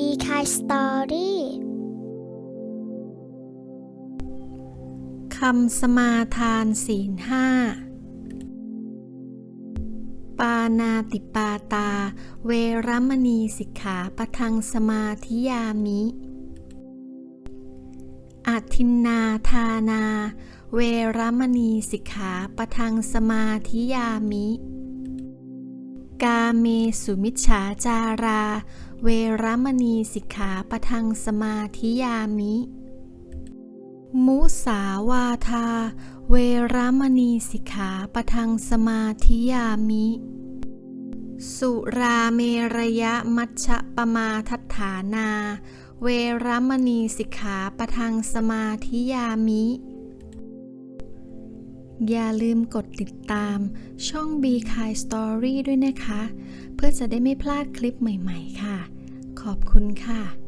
ีคายสตอรี่คำสมาทานศีลห้า ปานาติปาตา เวรมณีสิกขาปทังสมาธิยามิอาทินนาทานา เวรมณีสิกขาปทังสมาธิยามิ กาเมสุมิจฉาจารา เวรมณีสิกขาปะทังสมาธิยามิ มุสาวาทา เวรมณีสิกขาปะทังสมาธิยามิ สุราเมรยะมัชฌะปมาทัฏฐานา เวรมณีสิกขาปะทังสมาธิยามิ อย่าลืมกดติดตามช่อง b k i Story ด้วยนะคะ เพื่อจะได้ไม่พลาดคลิปใหม่ ๆ ค่ะ ขอบคุณค่ะ